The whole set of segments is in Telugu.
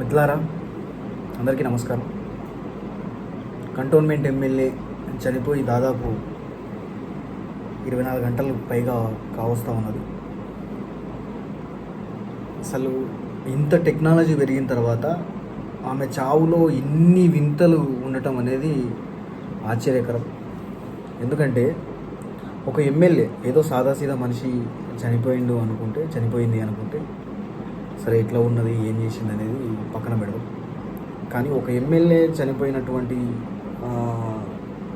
మిత్రులారా అందరికీ నమస్కారం. కంటోన్మెంట్ ఎమ్మెల్యే చనిపోయి దాదాపు ఇరవై నాలుగు గంటలు పైగా కావస్తూ ఉన్నది. అసలు ఇంత టెక్నాలజీ పెరిగిన తర్వాత ఆమె చావులో ఇన్ని వింతలు ఉండటం అనేది ఆశ్చర్యకరం. ఎందుకంటే ఒక ఎమ్మెల్యే ఏదో సాదాసీదా మనిషి చనిపోయిండు అనుకుంటే చనిపోయింది అనుకుంటే సరే ఎట్లా ఉన్నది ఏం చేసింది అనేది పక్కన పెడదాం. కానీ ఒక ఎమ్మెల్యే చనిపోయినటువంటి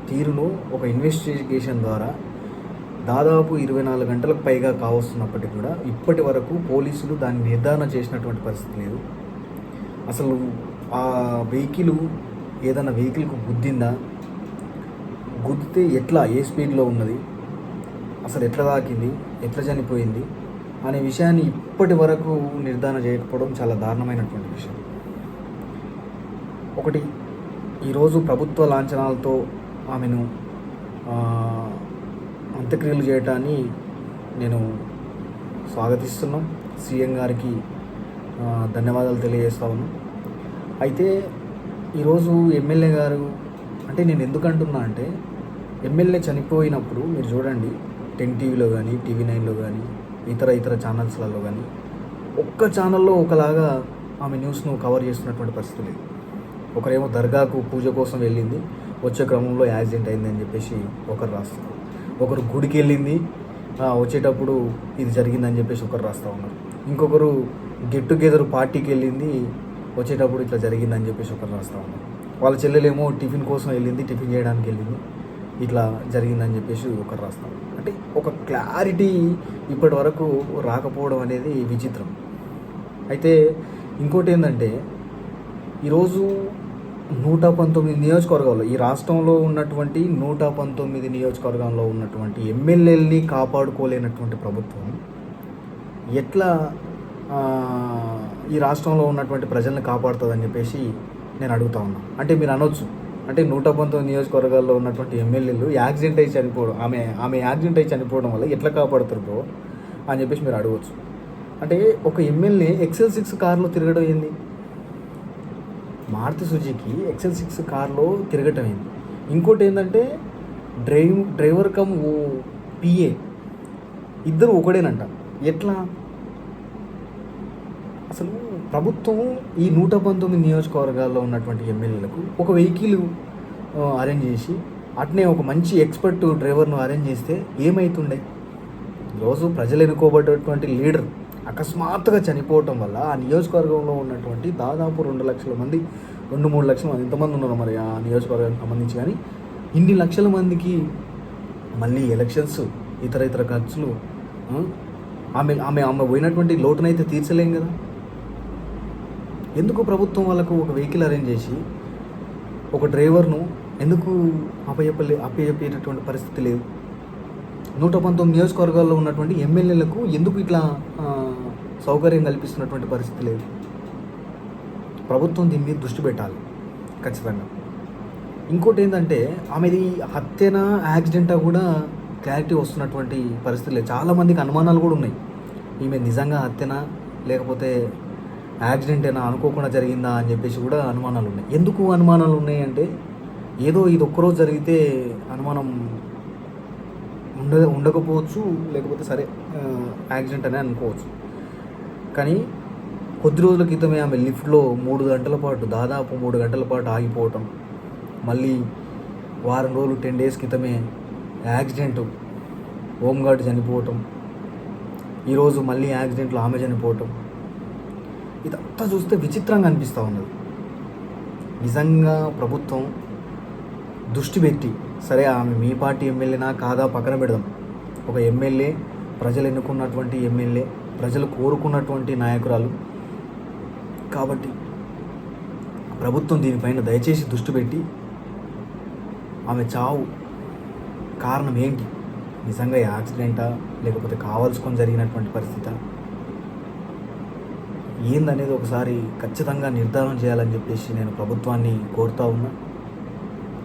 తీరును ఒక ఇన్వెస్టిగేషన్ ద్వారా దాదాపు ఇరవై నాలుగు గంటలకు పైగా కావస్తున్నప్పటికీ కూడా ఇప్పటి వరకు పోలీసులు దాన్ని నిర్ధారణ చేసినటువంటి పరిస్థితి లేదు. అసలు ఆ వెహికల్ ఏదైనా వెహికల్కు గుద్దిందా? గుద్దితే ఎట్లా? ఏ స్పీడ్లో ఉన్నది? అసలు ఎట్లా తాకింది? ఎట్లా చనిపోయింది? అనే విషయాన్ని ఇప్పటి వరకు నిర్ధారణ చేయకపోవడం చాలా దారుణమైనటువంటి విషయం. ఒకటి ఈరోజు ప్రభుత్వ లాంఛనాలతో ఆమెను అంత్యక్రియలు చేయటాన్ని నేను స్వాగతిస్తున్నాం. సీఎం గారికి ధన్యవాదాలు తెలియజేస్తా ఉన్నాం. అయితే ఈరోజు ఎమ్మెల్యే గారు అంటే నేను ఎందుకంటున్నా అంటే ఎమ్మెల్యే చనిపోయినప్పుడు మీరు చూడండి టెన్ టీవీలో కానీ టీవీ నైన్లో కానీ ఇతర ఇతర ఛానల్స్లలో కానీ ఒక్క ఛానల్లో ఒకలాగా ఆమె న్యూస్ను కవర్ చేస్తున్నటువంటి పరిస్థితి లేదు. ఒకరేమో దర్గాకు పూజ కోసం వెళ్ళింది వచ్చే క్రమంలో యాక్సిడెంట్ అయిందని చెప్పేసి ఒకరు రాస్తారు. ఒకరు గుడికి వెళ్ళింది వచ్చేటప్పుడు ఇది జరిగిందని చెప్పేసి ఒకరు రాస్తూ ఉన్నారు. ఇంకొకరు గెట్ టుగెదర్ పార్టీకి వెళ్ళింది వచ్చేటప్పుడు ఇట్లా జరిగిందని చెప్పేసి ఒకరు రాస్తూ ఉన్నారు. వాళ్ళ చెల్లెలేమో టిఫిన్ కోసం వెళ్ళింది టిఫిన్ చేయడానికి వెళ్ళింది. ఇట్లా జరిగిందని చెప్పేసి ఒకరు రాస్తాం. అంటే ఒక క్లారిటీ ఇప్పటి వరకు రాకపోవడం అనేది విచిత్రం. అయితే ఇంకోటి ఏంటంటే ఈరోజు నూట పంతొమ్మిది నియోజకవర్గాల్లో ఈ రాష్ట్రంలో ఉన్నటువంటి నూట పంతొమ్మిది నియోజకవర్గంలో ఉన్నటువంటి ఎమ్మెల్యేలని కాపాడుకోలేనటువంటి ప్రభుత్వం ఎట్లా ఈ రాష్ట్రంలో ఉన్నటువంటి ప్రజల్ని కాపాడుతుందని చెప్పేసి నేను అడుగుతా ఉన్నాను అంటే మీరు అనొచ్చు. అంటే నూట పంతొమ్మిది నియోజకవర్గాల్లో ఉన్నటువంటి ఎమ్మెల్యేలు యాక్సిడెంట్ అయి చనిపోవడం ఆమె ఆమె యాక్సిడెంట్ అయి చనిపోవడం వల్ల ఎట్లా కాపాడుతారు బ్రో అని చెప్పేసి మీరు అడగవచ్చు అంటే ఒక ఎమ్మెల్యే ఎక్సెల్ సిక్స్ కార్లో తిరగడం ఏంది? మారుతి సుజుకి ఎక్సెల్ సిక్స్ కార్లో తిరగటం ఏంది? ఇంకోటి ఏంటంటే డ్రైవ్ డ్రైవర్ కమ్ ఓ పిఏ ఇద్దరు ఒకడేనంట. ఎట్లా? అసలు ప్రభుత్వం ఈ నూట పంతొమ్మిది నియోజకవర్గాల్లో ఉన్నటువంటి ఎమ్మెల్యేలకు ఒక వెహికల్ అరేంజ్ చేసి అట్నే ఒక మంచి ఎక్స్పర్ట్ డ్రైవర్ను అరేంజ్ చేస్తే ఏమవుతుండే రోజు ప్రజలు ఎన్నుకోబడేటువంటి లీడర్ అకస్మాత్తుగా చనిపోవటం వల్ల ఆ నియోజకవర్గంలో ఉన్నటువంటి దాదాపు రెండు లక్షల మంది రెండు మూడు లక్షల మంది ఎంతమంది ఉన్నారు మరి ఆ నియోజకవర్గానికి సంబంధించి కానీ ఇన్ని లక్షల మందికి మళ్ళీ ఎలక్షన్స్ ఇతర ఇతర ఖర్చులు ఆమె ఆమె ఆమె పోయినటువంటి లోటునైతే తీర్చలేం కదా? ఎందుకు ప్రభుత్వం వాళ్ళకు ఒక వెహికల్ అరేంజ్ చేసి ఒక డ్రైవర్ను ఎందుకు అపయపలే అపయపేటటువంటి పరిస్థితి లేదు? నూట పంతొమ్మిది నియోజకవర్గాల్లో ఉన్నటువంటి ఎమ్మెల్యేలకు ఎందుకు ఇట్లా సౌకర్యం కల్పిస్తున్నటువంటి పరిస్థితి లేదు? ప్రభుత్వం దీని మీద దృష్టి పెట్టాలి ఖచ్చితంగా. ఇంకోటి ఏంటంటే ఆమెది హత్యనా యాక్సిడెంటా కూడా క్లారిటీ వస్తున్నటువంటి పరిస్థితి లేదు. చాలామందికి అనుమానాలు కూడా ఉన్నాయి. ఈమె నిజంగా హత్యనా లేకపోతే యాక్సిడెంటేనా అనుకోకుండా జరిగిందా అని చెప్పేసి కూడా అనుమానాలు ఉన్నాయి. ఎందుకు అనుమానాలు ఉన్నాయంటే ఏదో ఇది ఒక్కరోజు జరిగితే అనుమానం ఉండ ఉండకపోవచ్చు లేకపోతే సరే యాక్సిడెంట్ అనే అనుకోవచ్చు. కానీ కొద్ది రోజుల క్రితమే ఆమె లిఫ్ట్లో మూడు గంటల పాటు దాదాపు మూడు గంటల పాటు ఆగిపోవటం మళ్ళీ వారం రోజులు టెన్ డేస్ క్రితమే యాక్సిడెంట్ హోంగార్డ్ చనిపోవటం ఈరోజు మళ్ళీ యాక్సిడెంట్లో ఆమె చనిపోవటం ఇదంతా చూస్తే విచిత్రంగా అనిపిస్తూ ఉన్నది. నిజంగా ప్రభుత్వం దృష్టి పెట్టి సరే ఆమె మీ పార్టీ ఎమ్మెల్యేనా కాదా పక్కన పెడదాం. ఒక ఎమ్మెల్యే ప్రజలు ఎన్నుకున్నటువంటి ఎమ్మెల్యే ప్రజలు కోరుకున్నటువంటి నాయకురాలు. కాబట్టి ప్రభుత్వం దీనిపైన దయచేసి దృష్టి పెట్టి ఆమె చావు కారణం ఏంటి? నిజంగా యాక్సిడెంటా లేకపోతే కావాల్సుకొని జరిగినటువంటి పరిస్థితి? ఏందనేది ఒకసారి ఖచ్చితంగా నిర్ధారణ చేయాలని చెప్పేసి నేను ప్రభుత్వాన్ని కోరుతా ఉన్నా.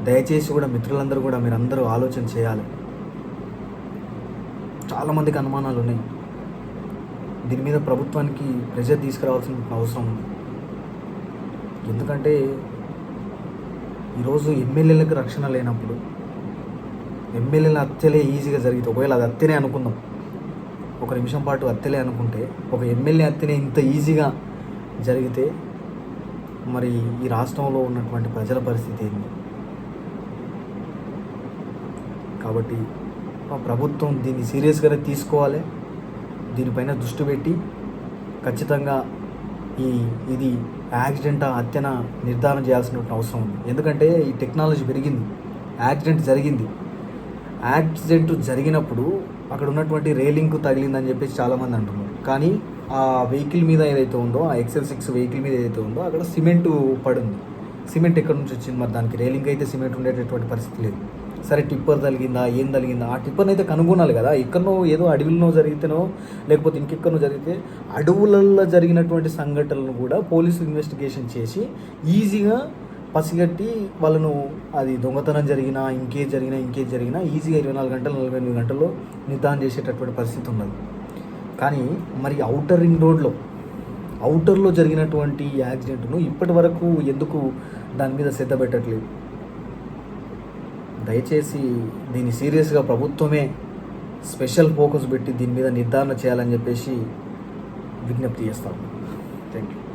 దయచేసి కూడా మిత్రులందరూ కూడా మీరందరూ ఆలోచన చేయాలి. చాలామందికి అనుమానాలు ఉన్నాయి. దీని మీద ప్రభుత్వానికి ప్రెజర్ తీసుకురావాల్సిన అవసరం ఉంది. ఎందుకంటే ఈరోజు ఎమ్మెల్యేలకు రక్షణ లేనప్పుడు ఎమ్మెల్యేల హత్యలే ఈజీగా జరిగితే ఒకవేళ అది హత్యనే అనుకుందాం. ఒక నిమిషం పాటు అత్తలే అనుకుంటే ఒక ఎమ్మెల్యే అత్తనే ఇంత ఈజీగా జరిగితే మరి ఈ రాష్ట్రంలో ఉన్నటువంటి ప్రజల పరిస్థితి ఏంది? కాబట్టి మా ప్రభుత్వం దీన్ని సీరియస్గానే తీసుకోవాలి. దీనిపైన దృష్టి పెట్టి ఖచ్చితంగా ఈ ఇది యాక్సిడెంటా హత్యన నిర్ధారణ చేయాల్సినటువంటి అవసరం ఉంది. ఎందుకంటే ఈ టెక్నాలజీ పెరిగింది. యాక్సిడెంట్ జరిగింది. యాక్సిడెంట్ జరిగినప్పుడు అక్కడ ఉన్నటువంటి రేలింగ్ తగిలిందని చెప్పేసి చాలామంది అంటున్నారు. కానీ ఆ వెహికల్ మీద ఏదైతే ఉందో ఆ ఎక్సెల్ సిక్స్ వెహికల్ మీద ఏదైతే ఉందో అక్కడ సిమెంట్ పడింది. సిమెంట్ ఎక్కడి నుంచి వచ్చింది మరి దానికి? రేలింగ్ అయితే సిమెంట్ ఉండేటటువంటి పరిస్థితి లేదు. సరే టిప్పర్ తగిలిందా? ఏం తగిలిందా? ఆ టిప్పర్ని అయితే కనుగొనాలి కదా. ఎక్కడనో ఏదో అడవిలో జరిగితేనో లేకపోతే ఇంకెక్కడనో జరిగితే అడవులలో జరిగినటువంటి సంఘటనలను కూడా పోలీసులు ఇన్వెస్టిగేషన్ చేసి ఈజీగా పసిగట్టి వాళ్ళను అది దొంగతనం జరిగినా ఇంకే జరిగినా ఇంకే జరిగినా ఈజీగా ఇరవై నాలుగు గంటలు నలభై ఎనిమిది గంటల్లో నిర్ధారణ చేసేటటువంటి పరిస్థితి ఉన్నది. కానీ మరి అవుటర్ రింగ్ రోడ్లో అవుటర్లో జరిగినటువంటి యాక్సిడెంట్ను ఇప్పటి వరకు ఎందుకు దాని మీద శ్రద్ధ పెట్టట్లేదు? దయచేసి దీన్ని సీరియస్గా ప్రభుత్వమే స్పెషల్ ఫోకస్ పెట్టి దీని మీద నిర్ధారణ చేయాలని చెప్పేసి విజ్ఞప్తి చేస్తాను థ్యాంక్ యూ